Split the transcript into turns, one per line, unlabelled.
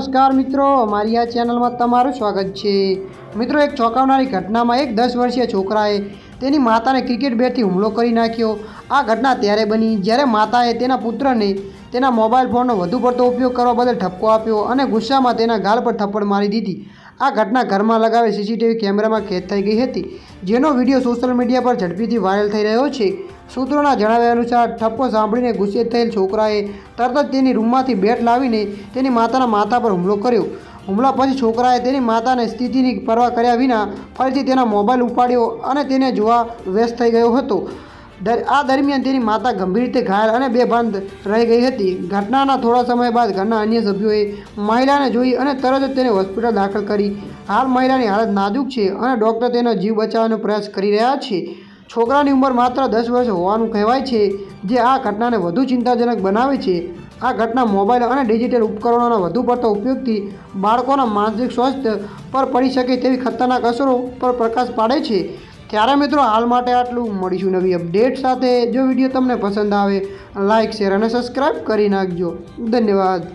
નમસ્કાર મિત્રો મારી આ ચેનલમાં તમારું સ્વાગત છે. મિત્રો, એક ચોંકાવનારી ઘટનામાં એક દસ વર્ષીય છોકરાએ તેની માતાને ક્રિકેટ બેટથી હુમલો કરી નાખ્યો. આ ઘટના ત્યારે બની, જ્યારે માતાએ તેના પુત્રને તેના મોબાઈલ ફોનનો વધુ પડતો ઉપયોગ કરવા બદલ ઠપકો આપ્યો અને ગુસ્સામાં તેના ગાલ પર થપ્પડ મારી દીધી. આ ઘટના ઘરમાં લગાવેલ સીસીટીવી કેમેરામાં કેદ થઈ ગઈ હતી, જેનો વીડિયો સોશિયલ મીડિયા પર ઝડપીથી વાયરલ થઈ રહ્યો છે. સૂત્રોના જણાવ્યા અનુસાર ઠપ્પો સાંભળીને ગુસ્સે થયેલ છોકરાએ તરત જ તેની રૂમમાંથી બેટ લાવીને તેની માતાના માથા પર હુમલો કર્યો. હુમલા પછી છોકરાએ તેની માતાને સ્થિતિની પરવા કર્યા વિના ફરીથી તેના મોબાઈલ ઉપાડ્યો અને તેને જોવા વ્યસ્ત થઈ ગયો હતો. આ દરમિયાન તેની માતા ગંભીર રીતે ઘાયલ અને બેભાન રહી ગઈ હતી. ઘટનાના થોડા સમય બાદ ઘરના અન્ય સભ્યોએ મહિલાને જોઈ અને તરત જ તેને હોસ્પિટલ દાખલ કરી. હાલ મહિલાની હાલત નાજુક છે અને ડૉક્ટર તેનો જીવ બચાવવાનો પ્રયાસ કરી રહ્યા છે. છોકરાની ઉંમર માત્ર દસ વર્ષ હોવાનું કહેવાય છે, જે આ ઘટનાને વધુ ચિંતાજનક બનાવે છે. આ ઘટના મોબાઈલ અને ડિજિટલ ઉપકરણોના વધુ પડતા ઉપયોગથી બાળકોના માનસિક સ્વાસ્થ્ય પર પડી શકે તેવી ખતરનાક અસરો પર પ્રકાશ પાડે છે. ત્યારે મિત્રો, હાલ માટે આટલું. મળીશું નવી અપડેટ સાથે. જો વીડિયો તમને પસંદ આવે લાઇક શેર અને સબસ્ક્રાઈબ કરી નાખજો. ધન્યવાદ.